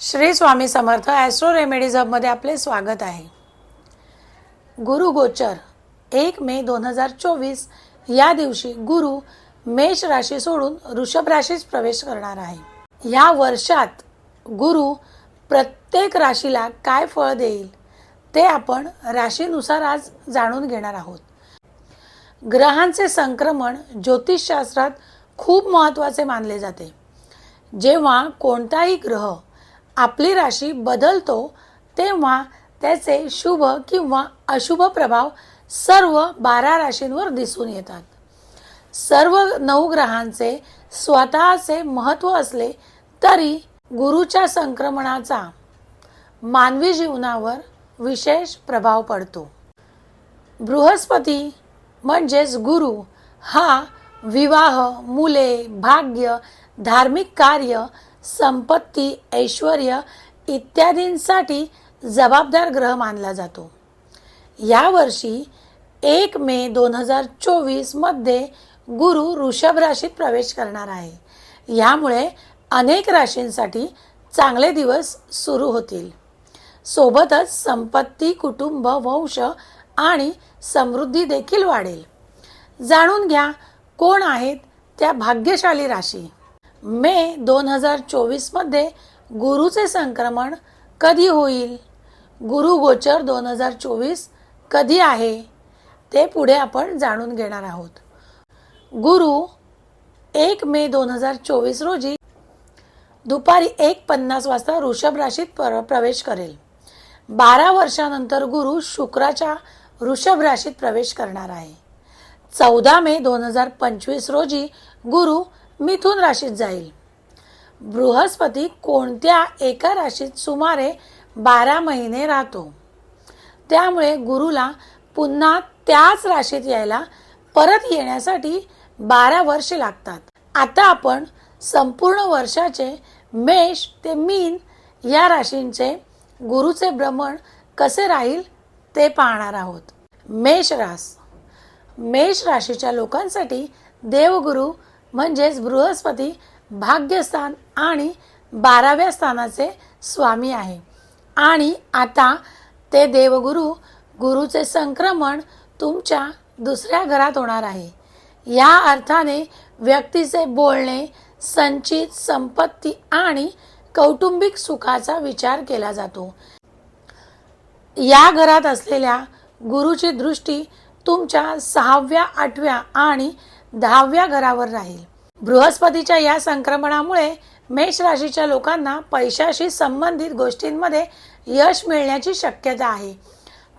Shri Swami Samarth astro remedies हबमध्ये आपले स्वागत आहे. गुरु गोचर एक मे दोन हजार चोवीस या दिवशी गुरु मेष राशी सोडून वृषभ राशीच प्रवेश करणार आहे. या वर्षात गुरु प्रत्येक राशीला काय फळ देईल ते आपण राशीनुसार आज जाणून घेणार आहोत. ग्रहांचे संक्रमण ज्योतिषशास्त्रात खूप महत्त्वाचे मानले जाते. जेव्हा कोणताही ग्रह आपली राशी बदलतो तेव्हा त्याचे शुभ किंवा अशुभ प्रभाव सर्व बारा राशींवर दिसून येतात. सर्व नऊ ग्रहांचे स्वतःचे महत्त्व असले तरी गुरुच्या संक्रमणाचा मानवी जीवनावर विशेष प्रभाव पडतो. बृहस्पती म्हणजेच गुरु हा विवाह मुले भाग्य धार्मिक कार्य संपत्ती ऐश्वर इत्यादींसाठी जबाबदार ग्रह मानला जातो. यावर्षी एक मे दोन हजार चोवीसमध्ये गुरु वृषभ राशीत प्रवेश करणार आहे. यामुळे अनेक राशींसाठी चांगले दिवस सुरू होतील. सोबतच संपत्ती कुटुंब वंश आणि समृद्धी देखील वाढेल. जाणून घ्या कोण आहेत त्या भाग्यशाली राशी? मे दोन हजार चोवीसमध्ये गुरुचे संक्रमण कधी होईल? गुरु गोचर दोन हजार चोवीस कधी आहे? ते पुढे आपण जाणून घेणार आहोत. गुरु एक मे दोन हजार चोवीस रोजी दुपारी एक पन्नास वाजता वृषभ राशीत प्र प्रवेश करेल. बारा वर्षानंतर गुरु शुक्राच्या वृषभ राशीत प्रवेश करणार आहे. चौदा मे दोन हजार पंचवीस रोजी गुरु मिथुन राशीत जाईल. बृहस्पती कोणत्या एका राशीत सुमारे बारा महिने राहतो. त्यामुळे गुरुला पुन्हा त्याच राशीत यायला परत येण्यासाठी बारा वर्षे लागतात. आता आपण संपूर्ण वर्षाचे मेष ते मीन या राशींचे गुरुचे भ्रमण कसे राहील ते पाहणार आहोत. मेष रास. मेष राशीच्या लोकांसाठी देवगुरु म्हणजेच बृहस्पती भाग्यस्थान आणि बाराव्या स्थानाचे स्वामी आहे. आणि आता ते देवगुरु गुरुचे संक्रमण तुमच्या दुसऱ्या घरात होणार आहे. या अर्थाने व्यक्तीचे बोलणे संचित संपत्ती आणि कौटुंबिक सुखाचा विचार केला जातो. या घरात असलेल्या गुरुची दृष्टी तुमच्या सहाव्या आठव्या आणि दहाव्या घरावर राहील. बृहस्पतीच्या या संक्रमणामुळे मेष राशीच्या लोकांना पैशाशी संबंधित गोष्टींमध्ये यश मिळण्याची शक्यता आहे.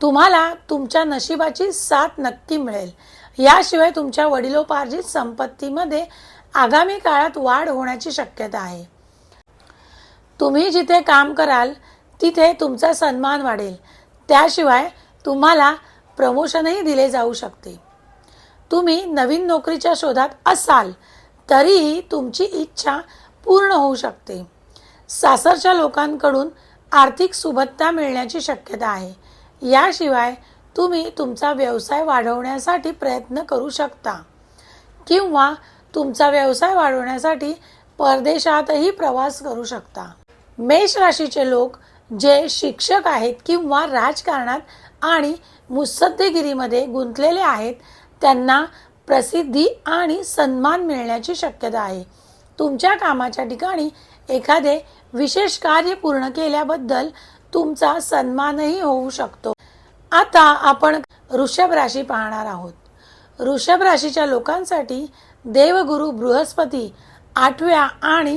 तुम्हाला तुमच्या नशिबाची साथ नक्की मिळेल. याशिवाय तुमच्या वडिलोपार्जित संपत्तीमध्ये आगामी काळात वाढ होण्याची शक्यता आहे. तुम्ही जिथे काम कराल तिथे तुमचा सन्मान वाढेल. त्याशिवाय तुम्हाला प्रमोशनही दिले जाऊ शकते. तुम्ही नवीन नोकरीच्या शोधात असाल तरीही तुमची इच्छा पूर्ण होऊ शकते. सासरच्या लोकांकडून आर्थिक सुबत्ता मिळण्याची शक्यता आहे. याशिवाय तुम्ही तुमचा व्यवसाय वाढवण्यासाठी प्रयत्न करू शकता. किंवा तुमचा व्यवसाय वाढवण्यासाठी परदेशातही प्रवास करू शकता. मेष राशीचे लोक जे शिक्षक आहेत किंवा राजकारणात आणि मुत्सद्देगिरीमध्ये गुंतलेले आहेत त्यांना प्रसिद्धी आणि सन्मान मिळण्याची शक्यता आहे. तुमच्या कामाच्या ठिकाणी एखादे विशेष कार्य पूर्ण केल्याबद्दल तुमचा सन्मानही होऊ शकतो. आता आपण वृषभ राशी पाहणार आहोत. वृषभ राशीच्या लोकांसाठी देवगुरु बृहस्पती आठव्या आणि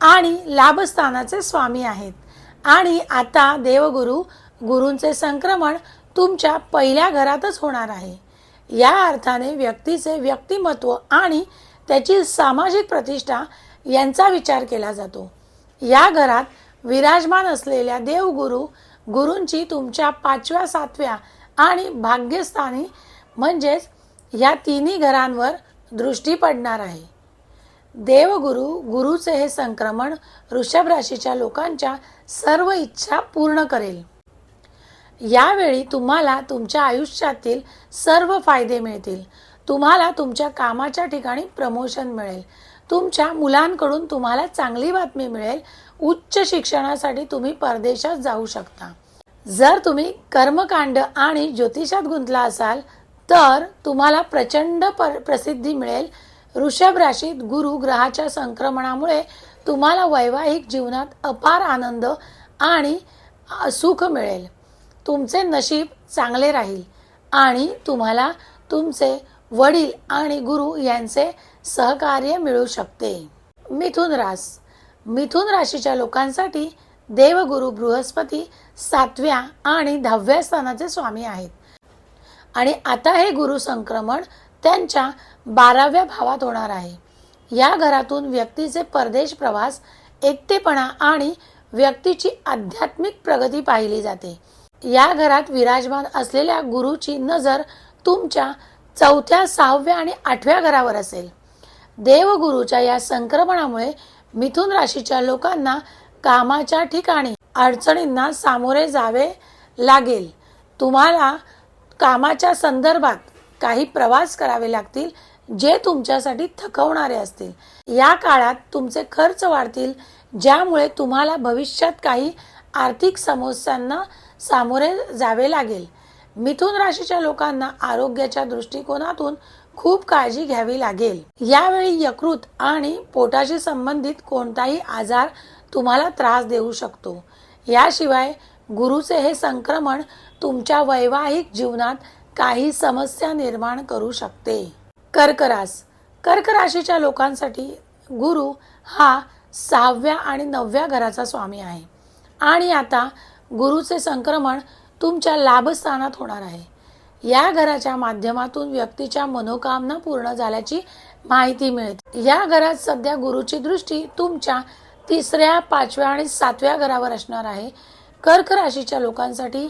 आणि लाभस्थानाचे स्वामी आहेत. आणि आता देवगुरु गुरूंचे संक्रमण तुमच्या पहिल्या घरातच होणार आहे. या अर्थाने व्यक्तीचे व्यक्तिमत्व आणि त्याची सामाजिक प्रतिष्ठा यांचा विचार केला जातो. या घरात विराजमान असलेल्या देवगुरु गुरूंची तुमच्या पाचव्या सातव्या आणि भाग्यस्थानी म्हणजेच या तिन्ही घरांवर दृष्टी पडणार आहे. देवगुरु गुरुचे हे संक्रमण वृषभ राशीच्या लोकांच्या सर्व इच्छा पूर्ण करेल. यावेळी तुम्हाला तुमच्या आयुष्यातील सर्व फायदे मिळतील. तुम्हाला तुमच्या कामाच्या ठिकाणी प्रमोशन मिळेल. तुमच्या मुलांकडून तुम्हाला चांगली बातमी मिळेल. उच्च शिक्षणासाठी तुम्ही परदेशात जाऊ शकता. जर तुम्ही कर्मकांड आणि ज्योतिषात गुंतला असाल तर तुम्हाला प्रचंड पर प्रसिद्धी मिळेल. ऋषभ राशीत गुरु ग्रहाच्या संक्रमणामुळे तुम्हाला वैवाहिक जीवनात अपार आनंद आणि सुख मिळेल. तुमचे नशीब चांगले राहील आणि तुम्हाला तुमचे वडील आणि गुरु यांचे सहकार्य मिळू शकते. मिथुन रास. मिथुन राशीच्या लोकांसाठी देवगुरु बृहस्पती सातव्या आणि दहाव्या स्थानाचे स्वामी आहेत. आणि आता हे गुरु संक्रमण त्यांच्या बाराव्या भावात होणार आहे. या घरातून व्यक्तीचे परदेश प्रवास एकटेपणा आणि व्यक्तीची आध्यात्मिक प्रगती पाहिली जाते. या घरात विराजमान असलेल्या गुरुची नजर तुमच्या चौथ्या सहाव्या आणि आठव्या घरावर असेल. देवगुरुच्या या संक्रमणामुळे मिथुन राशीच्या लोकांना कामाच्या ठिकाणी अडचणींना सामोरे जावे लागेल. तुम्हाला कामाच्या संदर्भात काही प्रवास करावे लागतील जे तुमच्यासाठी थकवणारे असतील. या काळात तुमचे खर्च वाढतील ज्यामुळे तुम्हाला भविष्यात काही आर्थिक समस्यांना सामोरे जावे लागेल. मिथुन राशीच्या लोकांना आरोग्याच्या दृष्टिकोनातून खूप काळजी घ्यावी लागेल. यावेळी यकृत आणि पोटाशी संबंधित कोणताही आजार तुम्हाला त्रास देऊ शकतो. याशिवाय गुरुचे हे संक्रमण तुमच्या वैवाहिक जीवनात काही समस्या निर्माण करू शकते. कर्करास. कर्क राशीच्या लोकांसाठी गुरु हा सहाव्या आणि नवव्या घराचा स्वामी आहे. आणि आता गुरुचे संक्रमण तुमच्या लाभस्थानात होणार आहे. या घराच्या माध्यमातून व्यक्तीच्या मनोकामना पूर्ण झाल्याची माहिती मिळते. या घरात सध्या गुरुची दृष्टी तुमच्या तिसऱ्या पाचव्या आणि सातव्या घरावर असणार आहे. कर्क राशीच्या लोकांसाठी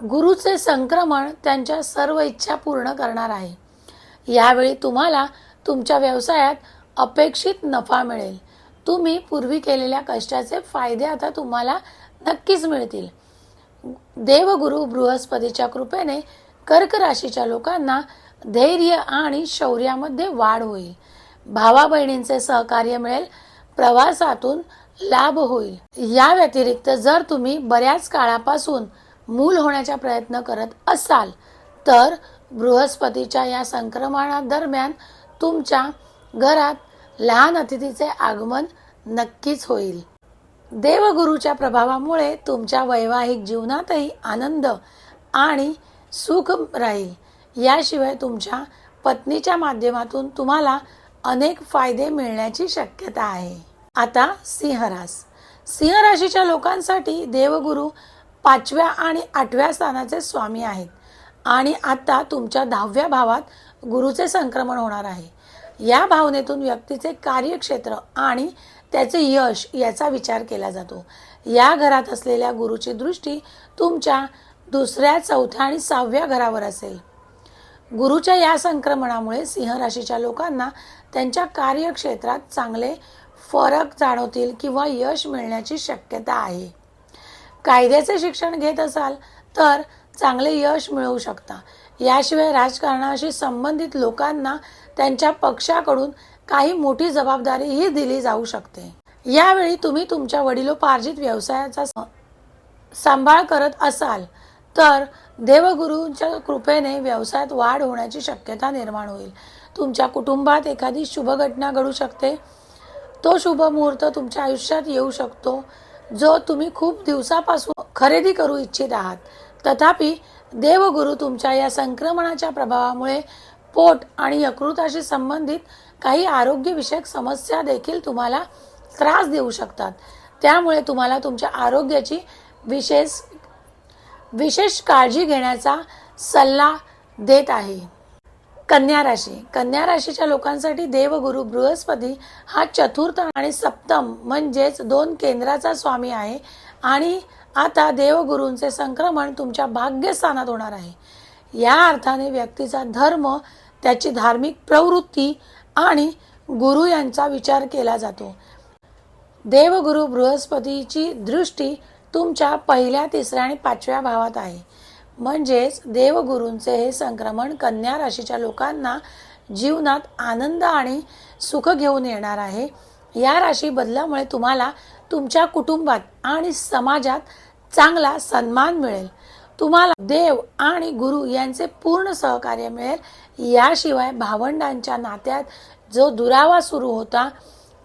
गुरुचे संक्रमण त्यांच्या सर्व इच्छा पूर्ण करणार आहे. यावेळी तुम्हाला तुमच्या व्यवसायात अपेक्षित नफा मिळेल. तुम्ही पूर्वी केलेल्या कष्टाचे फायदे आता तुम्हाला नक्कीच मिळतील. देवगुरु बृहस्पतीच्या कृपेने कर्क राशीच्या लोकांना धैर्य आणि शौर्यामध्ये वाढ होईल. भावा बहिणींचे सहकार्य मिळेल. प्रवासातून लाभ होईल. या व्यतिरिक्त जर तुम्ही बऱ्याच काळापासून मूल होण्याचा प्रयत्न करत असाल तर बृहस्पतीच्या या संक्रमणादरम्यान तुमच्या घरात लहान अतिथीचे आगमन नक्कीच होईल. देवगुरूच्या प्रभावामुळे तुमच्या वैवाहिक जीवनातही आनंद आणि सुख राहील. याशिवाय तुमच्या पत्नीच्या माध्यमातून तुम्हाला अनेक फायदे मिळण्याची शक्यता आहे. आता सिंहरास सिंह राशीच्या लोकांसाठी देवगुरु पाचव्या आणि आठव्या स्थानाचे स्वामी आहेत आणि आता तुमच्या दहाव्या भावात गुरुचे संक्रमण होणार आहे. या भावनेतून व्यक्तीचे कार्यक्षेत्र आणि त्याचे यश याचा विचार केला जातो. या घरात असलेल्या गुरुची दृष्टी तुमच्या दुसऱ्या चौथ्या आणि सहाव्या घरावर असेल. गुरुच्या या संक्रमणामुळे सिंह राशीच्या लोकांना त्यांच्या कार्यक्षेत्रात चांगले फरक जाणवतील किंवा यश मिळण्याची शक्यता आहे. कायद्याचे शिक्षण घेत असाल तर चांगले यश मिळवू शकता. याशिवाय राजकारणाशी संबंधित लोकांना त्यांच्या पक्षाकडून काही मोठी जबाबदारीही दिली जाऊ शकते. यावेळी तुम्ही तुमच्या वडिलोपार्जित व्यवसायाचा सांभाळ करत असाल तर देवगुरूंच्या कृपेने व्यवसायात वाढ होण्याची शक्यता निर्माण होईल. तुमच्या कुटुंबात एखादी शुभ घटना घडू शकते. तो शुभ मुहूर्त तुमच्या आयुष्यात येऊ शकतो जो तुम्ही खूप दिवसापासून खरेदी करू इच्छित आहात. तथापि देवगुरु तुमच्या या संक्रमणाच्या प्रभावामुळे पोट आणि यकृताशी संबंधित काही आरोग्यविषयक समस्या देखील तुम्हाला त्रास देऊ शकतात. त्यामुळे तुम्हाला तुमच्या आरोग्याची विशेष विशेष काळजी घेण्याचा सल्ला देत आहे. कन्या राशी. कन्या राशीच्या लोकांसाठी देवगुरु बृहस्पती हा चतुर्थ आणि सप्तम म्हणजेच दोन केंद्राचा स्वामी आहे आणि आता देवगुरूंचे संक्रमण तुमच्या भाग्यस्थानात होणार आहे. या अर्थाने व्यक्तीचा धर्म त्याची धार्मिक प्रवृत्ती आणि गुरु यांचा विचार केला जातो. देवगुरु बृहस्पतीची दृष्टी तुमच्या पहिल्या तिसऱ्या आणि पाचव्या भावात आहे. म्हणजेच देवगुरूंचे हे संक्रमण कन्या राशीच्या लोकांना जीवनात आनंद आणि सुख घेऊन येणार आहे. या राशी बदलामुळे तुम्हाला तुमच्या कुटुंबात आणि समाजात चांगला सन्मान मिळेल. तुम्हाला देव आणि गुरु यांचे पूर्ण सहकार्य मिळेल. याशिवाय भावंडांच्या नात्यात जो दुरावा सुरू होता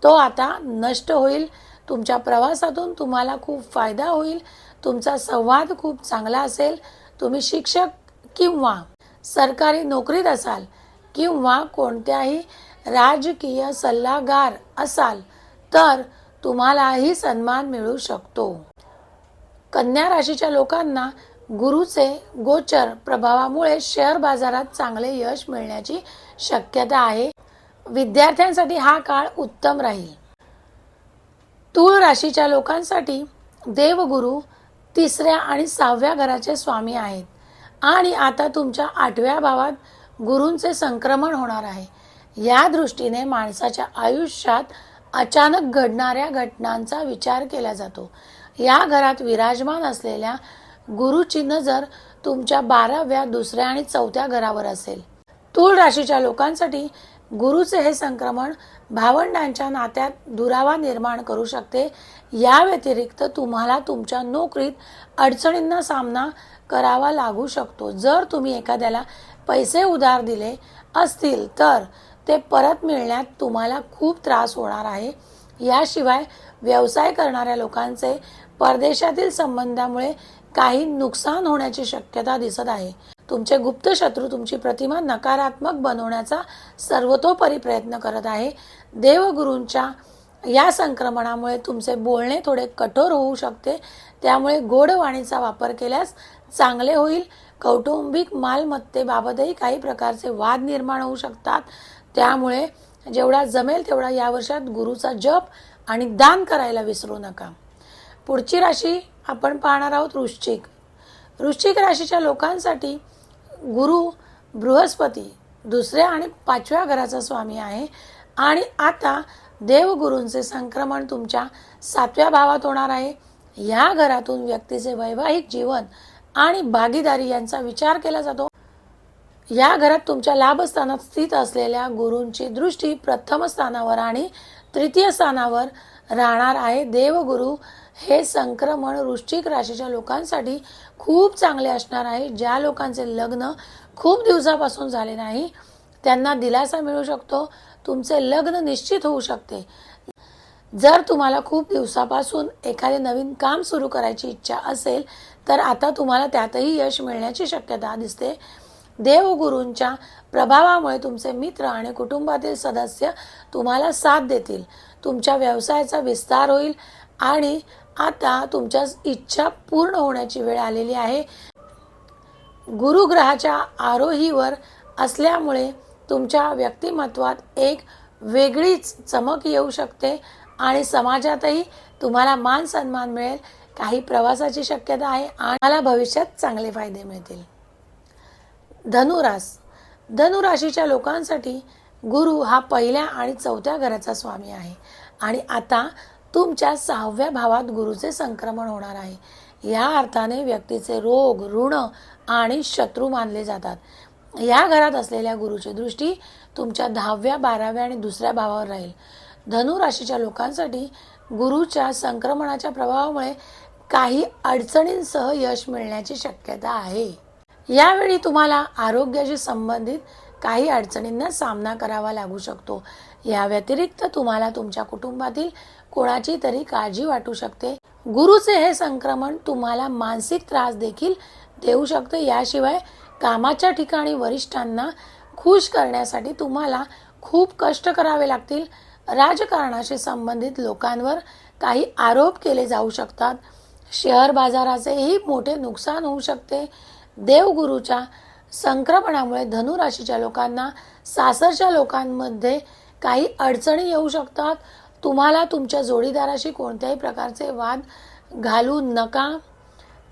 तो आता नष्ट होईल. तुमच्या प्रवासातून तुम्हाला खूप फायदा होईल. तुमचा संवाद खूप चांगला असेल. तुम्ही शिक्षक किंवा सरकारी नोकरीत असाल किंवा कोणत्याही राजकीय सल्लागार असाल तर तुम्हालाही सन्मान मिळू शकतो. कन्या राशीच्या लोकांना गुरुचे गोचर प्रभावामुळे शेअर बाजारात चांगले यश मिळण्याची शक्यता आहे. विद्यार्थ्यांसाठी हा काळ उत्तम राहील. तूळ राशीच्या लोकांसाठी देवगुरु तिसऱ्या आणि सहाव्या घराचे स्वामी आहेत. आणि आता तुमच्या आठव्या भावात गुरूंचे संक्रमण होणार आहे. या दृष्टीने माणसाच्या आयुष्यात अचानक घडणाऱ्या घटनांचा विचार केला जातो. या घरात विराजमान असलेल्या गुरुची नजर तुमच्या बाराव्या दुसऱ्या आणि चौथ्या घरावर असेल. तूळ राशीच्या लोकांसाठी गुरुचे हे संक्रमण भावंडांच्या नात्यात दुरावा निर्माण करू शकते. या व्यतिरिक्त तुम्हाला तुमच्या नोकरीत अडचणींना सामना करावा लागू शकतो. जर तुम्ही एखाद्याला पैसे उधार दिले असतील तर ते परत मिळण्यात तुम्हाला खूप त्रास होणार आहे. याशिवाय व्यवसाय करणाऱ्या लोकांचे परदेशातील संबंधामुळे काही नुकसान होण्याची शक्यता दिसत आहे. तुमचे गुप्त शत्रू तुमची प्रतिमा नकारात्मक बनवण्याचा सर्वतोपरी प्रयत्न करत आहे. देवगुरूंच्या या संक्रमणामुळे तुमचे बोलणे थोडे कठोर होऊ शकते. त्यामुळे गोडवाणीचा वापर केल्यास चांगले होईल. कौटुंबिक मालमत्तेबाबतही काही प्रकारचे वाद निर्माण होऊ शकतात. त्यामुळे जेवढा जमेल तेवढा या वर्षात गुरुचा जप आणि दान करायला विसरू नका. पुढची राशी आपण पाहणार आहोत वृश्चिक. वृश्चिक राशीच्या लोकांसाठी गुरु बृहस्पती दुसऱ्या आणि पाचव्या घराचा स्वामी आहे. आणि आता देवगुरूंचे संक्रमण तुमच्या सातव्या भावात होणार आहे. या घरातून व्यक्तीचे वैवाहिक जीवन आणि भागीदारी यांचा विचार केला जातो. या घरात तुमच्या लाभस्थानात स्थित असलेल्या गुरूंची दृष्टी प्रथम स्थानावर आणि तृतीय स्थानावर राहणार आहे. देवगुरु हे संक्रमण वृश्चिक राशीच्या लोकांसाठी खूप चांगले असणार आहे. ज्या लोकांचे लग्न खूप दिवसापासून झाले नाही त्यांना दिलासा मिळू शकतो. तुमचे लग्न निश्चित होऊ शकते. जर तुम्हाला खूप दिवसापासून एखादे नवीन काम सुरू करायची इच्छा असेल तर आता तुम्हाला त्यातही यश मिळण्याची शक्यता दिसते. देवगुरूंच्या प्रभावामुळे तुमचे मित्र आणि कुटुंबातील सदस्य तुम्हाला साथ देतील. तुमच्या व्यवसायाचा विस्तार होईल आणि आता तुमच्या इच्छा पूर्ण होण्याची वेळ आलेली आहे. गुरुग्रहाच्या आरोहीवर असल्यामुळे तुमच्या व्यक्तिमत्वात एक वेगळीच चमक येऊ शकते आणि समाजातही तुम्हाला मान सन्मान मिळेल. काही प्रवासाची शक्यता आहे आणि मला भविष्यात चांगले फायदे मिळतील. धनुरास. धनुराशीच्या लोकांसाठी गुरु हा पहिल्या आणि चौथ्या घराचा स्वामी आहे. आणि आता तुमच्या सहाव्या भावात गुरुचे संक्रमण होणार आहे. या अर्थाने व्यक्तीचे रोग ऋण आणि शत्रू मानले जातात. या घरात असलेल्या गुरुची दृष्टी तुमच्या दहाव्या बाराव्या आणि दुसऱ्या भावावर राहील. धनुराशीच्या लोकांसाठी गुरुच्या संक्रमणाच्या प्रभावामुळे काही अडचणींसह यश मिळण्याची शक्यता आहे. यावेळी तुम्हाला आरोग्याशी संबंधित काही अडचणींना सामना करावा लागू शकतो. या व्यतिरिक्त तुम्हाला तुमच्या कुटुंबातील कोणाची तरी काळजी वाटू शकते. गुरुचे हे संक्रमण तुम्हाला मानसिक त्रास देखील देऊ शकते. याशिवाय कामाच्या ठिकाणी वरिष्ठांना खुश करण्यासाठी तुम्हाला खूप कष्ट करावे लागतील. राजकारणाशी संबंधित लोकांवर काही आरोप केले जाऊ शकतात. शेअर बाजाराचेही मोठे नुकसान होऊ शकते. देवगुरूच्या संक्रमणामुळे धनुराशीच्या लोकांना सासरच्या लोकांमध्ये काही अडचणी येऊ शकतात. तुम्हाला तुमच्या जोडीदाराशी कोणत्याही प्रकारचे वाद घालू नका.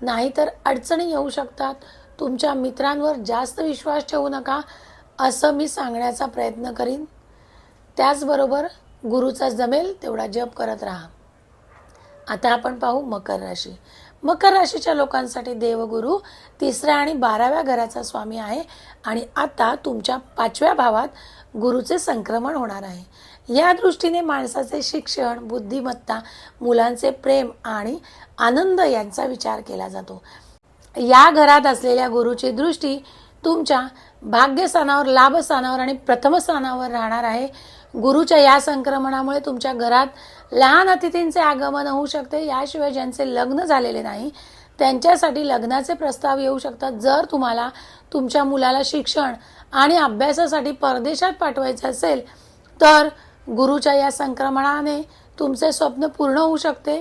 नाहीतर अडचणी येऊ शकतात. तुमच्या मित्रांवर जास्त विश्वास ठेवू नका असं मी सांगण्याचा प्रयत्न करीन. त्याचबरोबर गुरुचा जमेल तेवढा जप करत राहा. आता आपण पाहू मकर राशी. मकर राशीच्या लोकांसाठी देवगुरु तिसऱ्या आणि बाराव्या घराचा स्वामी आहे आणि आता तुमच्या पाचव्या भावात गुरुचे संक्रमण होणार आहे. या दृष्टीने माणसाचे शिक्षण बुद्धिमत्ता मुलांचे प्रेम आणि आनंद यांचा विचार केला जातो. या घरात असलेल्या गुरुची दृष्टी तुमच्या भाग्यस्थानावर लाभस्थानावर आणि प्रथम स्थानावर राहणार आहे. गुरुच्या या संक्रमणामुळे तुमच्या घरात लहान अतिथींचे आगमन होऊ शकते. याशिवाय ज्यांचे लग्न झालेले नाही त्यांच्यासाठी लग्नाचे प्रस्ताव येऊ शकतात. जर तुम्हाला तुमच्या मुलाला शिक्षण आणि अभ्यासासाठी परदेशात पाठवायचे असेल तर गुरुच्या या संक्रमणाने तुमचे स्वप्न पूर्ण होऊ शकते.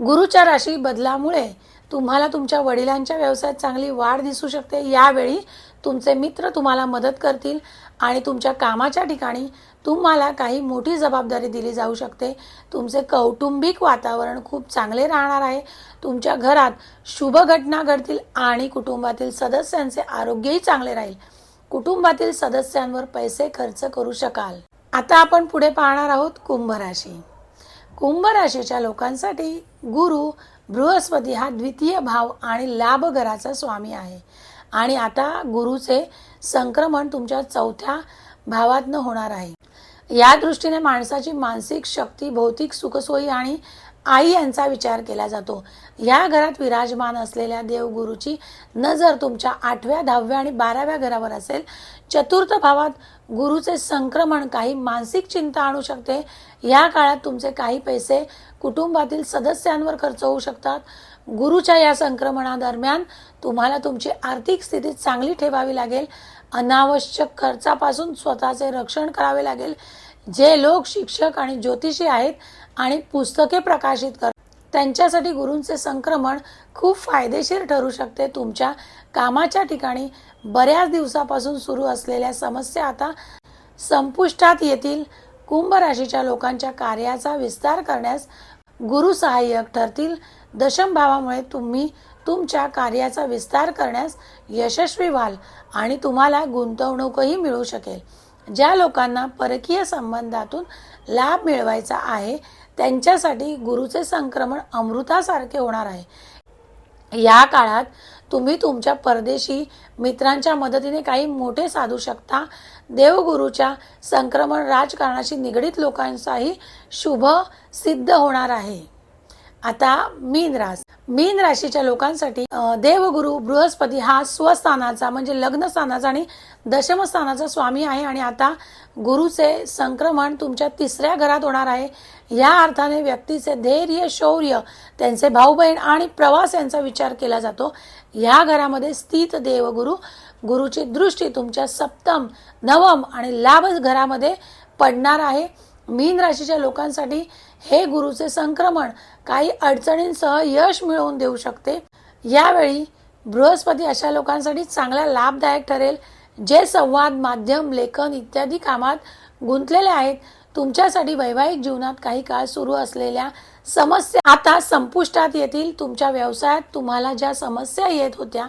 गुरुच्या राशी बदलामुळे तुम्हाला तुमच्या वडिलांच्या व्यवसायात चांगली वाढ दिसू शकते. यावेळी तुमचे मित्र तुम्हाला मदत करतील. आणि तुमच्या कामाच्या ठिकाणी तुम्हाला काही मोठी जबाबदारी दिली जाऊ शकते. तुमचे कौटुंबिक वातावरण खूप चांगले राहणार आहे. तुमच्या घरात शुभ घटना घडतील आणि कुटुंबातील सदस्यांचे आरोग्यही चांगले राहील. कुटुंबातील सदस्यांवर पैसे खर्च करू शकाल. आता आपण पुढे पाहणार आहोत कुंभ राशी. कुंभ राशीच्या लोकांसाठी गुरु बृहस्पती हा द्वितीय भाव आणि लाभ घराचा स्वामी आहे. आणि आता गुरुचे संक्रमण तुमच्या चौथ्या भावातनं होणार आहे. या दृष्टीने माणसाची मानसिक शक्ती भौतिक सुखसोयी आणि आई यांचा विचार केला जातो. या घरात विराजमान असलेल्या देवगुरूची नजर तुमच्या आठव्या दहाव्या आणि बाराव्या घरावर असेल. चतुर्थ भावात गुरुचे संक्रमण काही मानसिक चिंता आणू शकते. या काळात तुमचे काही पैसे कुटुंबातील सदस्यांवर खर्च होऊ शकतात. गुरुच्या या संक्रमणादरम्यान तुम्हाला तुमची आर्थिक स्थिती चांगली ठेवावी लागेल. अनावश्यक खर्चापासून स्वतःचे रक्षण करावे लागेल. जे लोक शिक्षक आणि ज्योतिषी आहेत आणि पुस्तके प्रकाशित कर त्यांच्यासाठी गुरूंचे संक्रमण खूप फायदेशीर ठरू शकते. तुमच्या कामाच्या ठिकाणी बऱ्याच दिवसापासून सुरू असलेल्या समस्या आता संपुष्टात येतील. कुंभ राशीच्या लोकांच्या कार्याचा विस्तार करण्यास गुरु सहाय्यक ठरतील. दशम भावामुळे तुम्ही तुमच्या कार्याचा विस्तार करण्यास यशस्वी व्हाल आणि तुम्हाला गुंतवणूकही मिळू शकेल. ज्या लोकांना परकीय संबंधातून लाभ मिळवायचा आहे त्यांच्यासाठी गुरुचे संक्रमण अमृतासारखे होणार आहे. या काळात तुम्ही तुमच्या परदेशी मित्रांच्या मदतीने काही मोठे साधू शकता. देवगुरूच्या संक्रमण राजकारणाशी निगडीत लोकांचाही शुभ सिद्ध होणार आहे. आता मीन रास मीन राशीच्या लोकांसाठी देवगुरु बृहस्पती हा स्वस्थानाचा म्हणजे लग्न स्थानाचा आणि दशमस्थानाचा स्वामी आहे आणि आता गुरुचे संक्रमण तुमच्या तिसऱ्या घरात होणार आहे. या अर्थाने व्यक्तीचे धैर्य शौर्य त्यांचे भाऊ बहीण आणि प्रवास यांचा विचार केला जातो. या घरामध्ये स्थित देवगुरु गुरुची दृष्टी तुमच्या सप्तम नवम आणि लाभ घरामध्ये पडणार आहे. मीन राशीच्या लोकांसाठी हे गुरुचे संक्रमण काही अडचणींसह यश मिळवून देऊ शकते. यावेळी बृहस्पती अशा लोकांसाठी चांगला लाभदायक ठरेल जे संवाद माध्यम लेखन इत्यादी कामात गुंतलेले आहेत. तुमच्यासाठी वैवाहिक जीवनात काही काळ सुरू असलेल्या समस्या आता संपुष्टात येतील. तुमच्या व्यवसायात तुम्हाला ज्या समस्या येत होत्या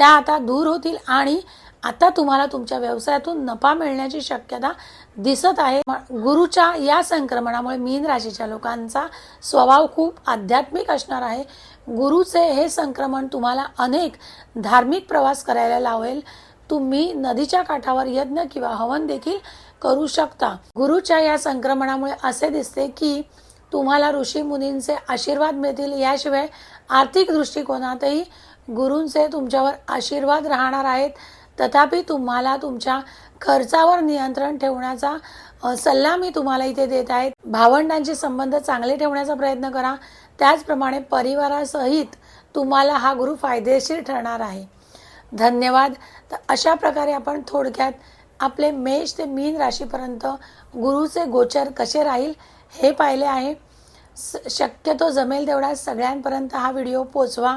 त्या आता दूर होतील आणि आता तुम्हाला तुमच्या व्यवसायातून नफा मिळण्याची शक्यता दिसत आहे. गुरुच्या या संक्रमणामुळे मीन राशीच्या लोकांचा स्वभाव खूप आध्यात्मिक असणार आहे. गुरुचे हे संक्रमण तुम्हाला अनेक धार्मिक प्रवास करायला लावेल. तुम्ही नदीच्या काठावर यज्ञ किंवा हवन देखील करू शकता. गुरुच्या या संक्रमणामुळे असे दिसते की तुम्हाला ऋषी मुनींचे आशीर्वाद मिळतील. याशिवाय आर्थिक दृष्टिकोनातही गुरूंचे तुमच्यावर आशीर्वाद राहणार आहेत. तथापि तुम्हाला तुमच्या खर्चावर नियंत्रण ठेवण्याचा सल्ला मी तुम्हाला इथे देत आहे. भावंडांचे संबंध चांगले ठेवण्याचा प्रयत्न करा. त्याचप्रमाणे परिवारासहित तुम्हाला हा गुरु फायदेशीर ठरणार आहे. धन्यवाद. तर अशा प्रकारे आपण थोडक्यात आपले मेष ते मीन राशीपर्यंत गुरुचे गोचर कसे राहील हे पाहिले आहे. स शक्यतो जमेल तेवढा सगळ्यांपर्यंत हा व्हिडिओ पोचवा.